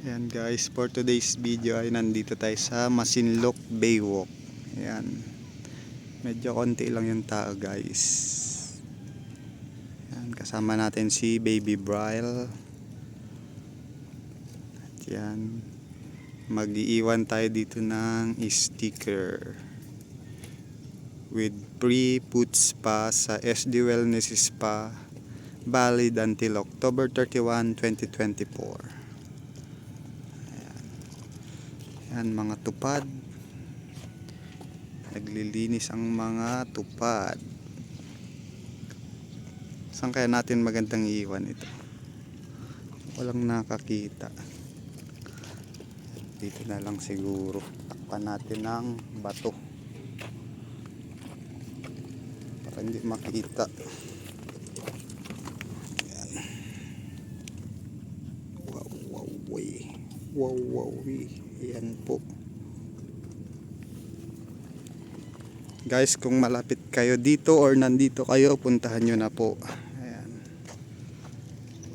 Ayan guys, for today's video ay nandito tayo sa Masinloc Baywalk. Ayan. Medyo konti lang yung tao guys. Ayan, kasama natin si Baby Bryle. At yan. Mag-iiwan tayo dito ng sticker. With free food spa sa SD Wellness Spa. Valid until October 31, 2024. Yan mga tupad. Naglilinis ang mga tupad. Saan kaya natin magandang iiwan ito? Walang nakakita. Dito na lang siguro. Takpan natin ng bato. Para hindi makita. Yan. Wow, wow, way. Wow, wow. Yan po. Guys, kung malapit kayo dito or nandito kayo, puntahan nyo na po.